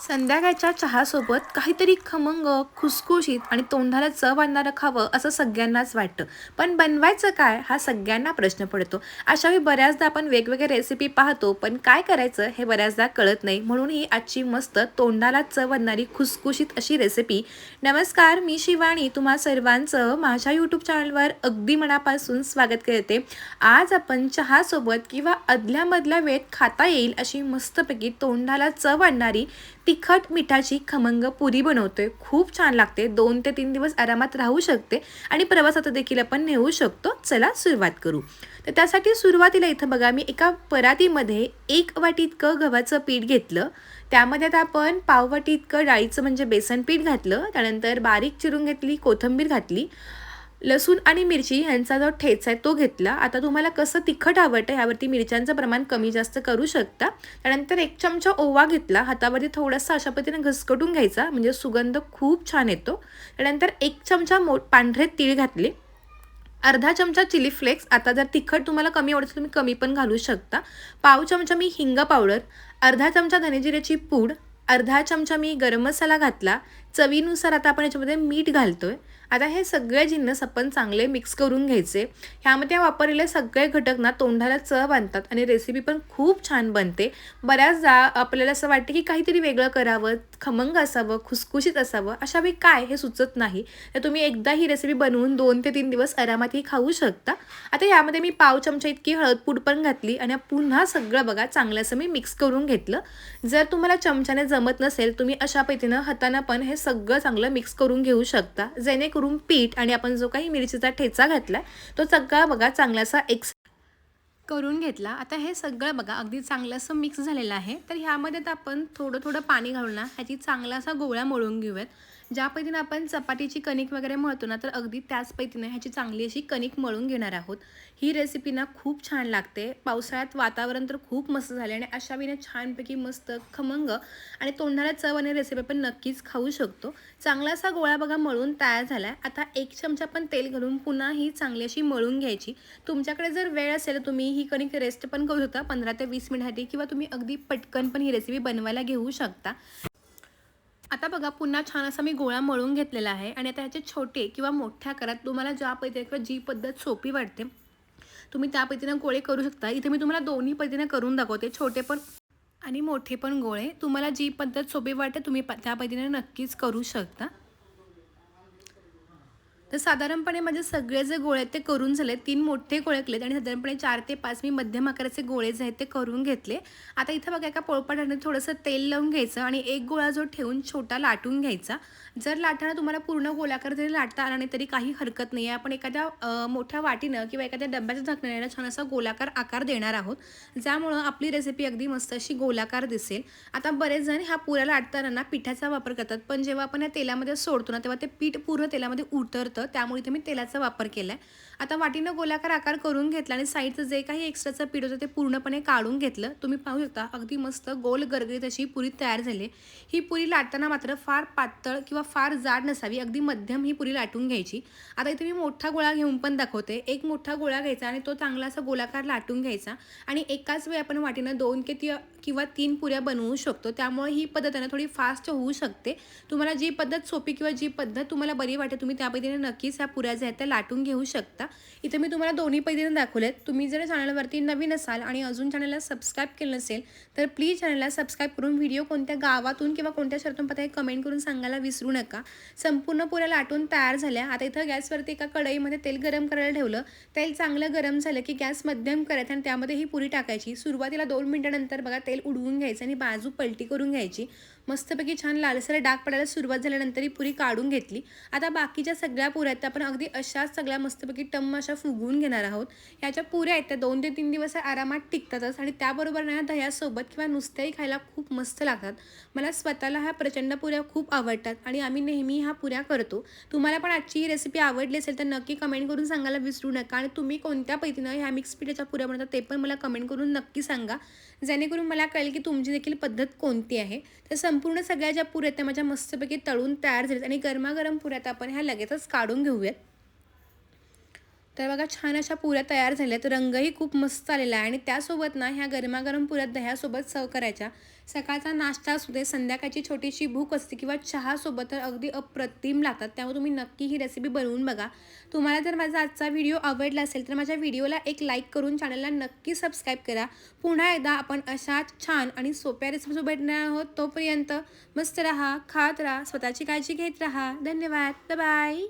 संध्याकाळच्या चहासोबत काहीतरी खमंग खुसखुशीत आणि तोंडाला चव आणणारं खावं असं सगळ्यांनाच वाटतं. पण बनवायचं काय हा सगळ्यांना प्रश्न पडतो. अशावेळी बऱ्याचदा आपण वेगवेगळ्या रेसिपी पाहतो पण काय करायचं हे बऱ्याचदा कळत नाही. म्हणून ही आजची मस्त तोंडाला चव आणणारी खुसखुशीत अशी रेसिपी नमस्कार मी शिवानी तुम्हा सर्वांचं माझ्या यूट्यूब चॅनलवर अगदी मनापासून स्वागत करते. आज आपण चहासोबत किंवा अदल्यामधल्या वेळेत खाता येईल अशी मस्तपैकी तोंडाला चव आणणारी तिखट मिठाची खमंग पुरी बनवतोय. खूप छान लागते. दोन ते तीन दिवस आरामात राहू शकते आणि प्रवासात देखील आपण नेऊ शकतो. चला सुरुवात करू. तर त्यासाठी सुरुवातीला इथं बघा मी एका परातीमध्ये एक वाटी इतकं गव्हाचं पीठ घेतलं. त्यामध्ये आता आपण पाववाटी इतकं डाळीचं म्हणजे बेसन पीठ घातलं. त्यानंतर बारीक चिरून घेतली कोथिंबीर घातली. लसूण आणि मिरची ह्यांचा जो ठेचा आहे तो घेतला. आता तुम्हाला कसं तिखट आवडतं यावरती मिरच्यांचं प्रमाण कमी जास्त करू शकता. त्यानंतर एक चमचा ओवा घेतला. हातावरती थोडासा अशा पद्धतीने घसकटून घ्यायचा. म्हणजे सुगंध खूप छान येतो. त्यानंतर एक चमचा मो पांढरे तीळ घातले. अर्धा चमचा चिली फ्लेक्स. आता जर तिखट तुम्हाला कमी आवडतं तुम्ही कमी पण घालू शकता. पाव चमचा मी हिंग पावडर. अर्धा चमचा धनेजिऱ्याची पूड. अर्धा चमचा मी गरम मसाला घातला. चवीनुसार आता आपण याच्यामध्ये मीठ घालतोय. आता हे सगळे जिन्नस आपण चांगले मिक्स करून घ्यायचे. ह्यामध्ये वापरलेले सगळे घटक ना तोंडाला चव आणतात आणि रेसिपी पण खूप छान बनते. बऱ्याचदा आपल्याला असं वाटते की काहीतरी वेगळं करावं खमंग असावं खुसखुशीत असावं अशा वेळी काय हे सुचत नाही. तर तुम्ही एकदा ही रेसिपी बनवून दोन ते तीन दिवस आरामात ही खाऊ शकता. आता यामध्ये मी पाव चमचा इतकी हळदपूड पण घातली आणि पुन्हा सगळं बघा चांगलं असं मी मिक्स करून घेतलं. जर तुम्हाला चमच्याने जमत नसेल तुम्ही अशा पद्धतीनं हातानं पण हे सगळं चांगलं मिक्स करून घेऊ शकता. जेणेकरून पीठ आणि आपण जो काही मिरचीचा ठेचा घातला तो सगळा बघा चांगलासा एक्स करून घेतला. आता हे सगळं बघा अगदी चांगलं असं मिक्स झालेलं आहे. तर ह्यामध्ये तर आपण थोडं थोडं पाणी घालून ना ह्याची चांगला असा गोळा मळून घेऊयात. ज्या पद्धतीनं आपण चपातीची कणिक वगैरे मळतो ना तर अगदी त्याच पद्धतीनं ह्याची चांगली अशी कणिक मळून घेणार आहोत. ही रेसिपी ना खूप छान लागते. पावसाळ्यात वातावरण तर खूप मस्त झाले आणि अशा विने छानपैकी मस्त खमंग आणि तोंडाला चव आणि रेसिपी आपण नक्कीच खाऊ शकतो. चांगला असा गोळा बघा मळून तयार झाला आहे आता एक चमचा पण तेल घालून पुन्हा ही चांगली अशी मळून घ्यायची. तुमच्याकडे जर वेळ असेल तुम्ही ही कणिक रेस्ट पण करू शकता. पंधरा ते वीस मिनिटासाठी किंवा तुम्ही अगदी पटकन पण ही रेसिपी बनवायला घेऊ शकता. आता बघा पुन्हा छान असा मी गोळा मळून घेतलेला आहे आणि आता ह्याचे छोटे किंवा मोठ्या आकारात तुम्हाला ज्या पद्धतीने किंवा जी पद्धत सोपी वाटते तुम्ही त्या पद्धतीनं गोळे करू शकता. इथे मी तुम्हाला दोन्ही पद्धतीने करून दाखवते छोटे पण आणि मोठे पण गोळे. तुम्हाला जी पद्धत सोपी वाटते तुम्ही त्या पद्धतीने नक्कीच करू शकता. तर साधारणपणे माझे सगळे जे गोळे आहेत ते करून झाले तीन मोठे गोळे केलेत आणि साधारणपणे चार ते पाच मी मध्यम आकाराचे गोळे जे आहेत ते करून घेतले. आता इथं बघा एका पोळपाटाने थोडंसं तेल लावून घ्यायचं आणि एक गोळा जो ठेवून छोटा लाटून घ्यायचा. जर लाटाना तुम्हाला पूर्ण गोलाकार जरी लाटता आला नाही तरी काही हरकत नाही. आहे आपण एखाद्या मोठ्या वाटीनं किंवा एखाद्या डब्याच्या झाकण्याला छान असा गोलाकार आकार देणार आहोत. ज्यामुळं आपली रेसिपी अगदी मस्त अशी गोलाकार दिसेल. आता बरेच जण ह्या पुऱ्या लाटताना पिठाचा वापर करतात. पण जेव्हा आपण या तेलामध्ये सोडतो ना तेव्हा ते पीठ पूर्ण तेलामध्ये उतरतं. त्यामुळे इथे मी तेलाचा वापर केला आहे आता वाटीनं गोलाकार आकार करून घेतला आणि साईडचं जे काही एक्स्ट्राचं पीठ होतं ते पूर्णपणे काढून घेतलं. तुम्ही पाहू शकता अगदी मस्त गोल गरगरीत अशी पुरी तयार झाली ही पुरी लाटताना मात्र फार पातळ किंवा फार जाड नसावी अगदी मध्यम ही पुरी लाटून घ्यायची. आता इथे मी मोठा गोळा घेऊन पण दाखवते. एक मोठा गोळा घ्यायचा आणि तो चांगला असा गोलाकार लाटून घ्यायचा आणि एकाच वेळी आपण वाटीनं दोन के किंवा तीन पुऱ्या बनवू शकतो. त्यामुळे ही पद्धत थोडी फास्ट होऊ शकते. तुम्हाला जी पद्धत सोपी किंवा जी पद्धत तुम्हाला बरी वाटेल तुम्ही त्या पद्धतीने नक्कीच ह्या पुऱ्या ज्या आहेत त्या लाटून घेऊ शकता. इथे मी तुम्हाला दोन्ही पद्धतीने दाखवलेत. तुम्ही जर चॅनलवरती नवीन असाल आणि अजून चॅनलला सबस्क्राईब केलं नसेल तर प्लीज चॅनलला सबस्क्राईब करून व्हिडिओ कोणत्या गावातून किंवा कोणत्या शर्तून पता कमेंट करून सांगायला विसरू नका. संपूर्ण पुऱ्या लाटून तयार झाल्या. आता इथं गॅसवरती एका कढईमध्ये तेल गरम करायला ठेवलं. तेल चांगलं गरम झालं की गॅस मध्यम करायचं आणि त्यामध्ये ही पुरी टाकायची. सुरुवातीला दोन मिनटानंतर बघा तेल उडवून घ्यायचं आणि बाजू पलटी करून घ्यायची. मस्तपैकी छान लालसर डाग पडायला सुरुवात झाल्यानंतर ही पुरी काढून घेतली. आता बाकीच्या सगळ्या पुऱ्या आहेत आपण अगदी अशाच सगळ्या मस्तपैकी टम्म अशा फुगवून घेणार आहोत. ह्याच्या पुऱ्या आहेत त्या दोन ते तीन दिवस आरामात टिकतातच आणि त्याबरोबर ना दह्यासोबत किंवा नुसत्याही खायला खूप मस्त लागतात. मला स्वतःला ह्या प्रचंड पुऱ्या खूप आवडतात आणि आम्ही नेहमी ह्या पुऱ्या करतो. तुम्हाला पण आजची ही रेसिपी आवडली असेल तर नक्की कमेंट करून सांगायला विसरू नका आणि तुम्ही कोणत्या पद्धतीनं ह्या मिक्स पिठाच्या पुऱ्या बनवतात ते पण मला कमेंट करून नक्की सांगा. जेणेकरून मला कळेल की तुमची देखील पद्धत कोणती आहे. तर संपूर्ण सगळ्या ज्या पुऱ्या त्या माझ्या मस्तपैकी तळून तयार झाल्यात आणि गरमागरम पुऱ्यात आपण ह्या लगेचच काढू काढून घेऊयात. तर बघा छान अशा पुऱ्या तयार झाल्या रंगही खूप मस्त आलेला आहे. आणि त्यासोबत ना ह्या गरमागरम पुऱ्या दह्यासोबत सर्व करायच्या. सकाळचा नाश्ता असू दे संध्याकाळची छोटीशी भूक असते किंवा चहासोबत तर अगदी अप्रतिम लागतात. त्यामुळे तुम्ही नक्की ही रेसिपी बनवून बघा. तुम्हाला जर माझा आजचा व्हिडिओ आवडला असेल तर माझ्या व्हिडिओला एक लाईक करून चॅनलला नक्की सबस्क्राईब करा. पुन्हा एकदा आपण अशा छान आणि सोप्या रेसिपी भेटणार आहोत. तोपर्यंत मस्त राहा खात राहा स्वतःची काळजी घेत राहा. धन्यवाद. बाय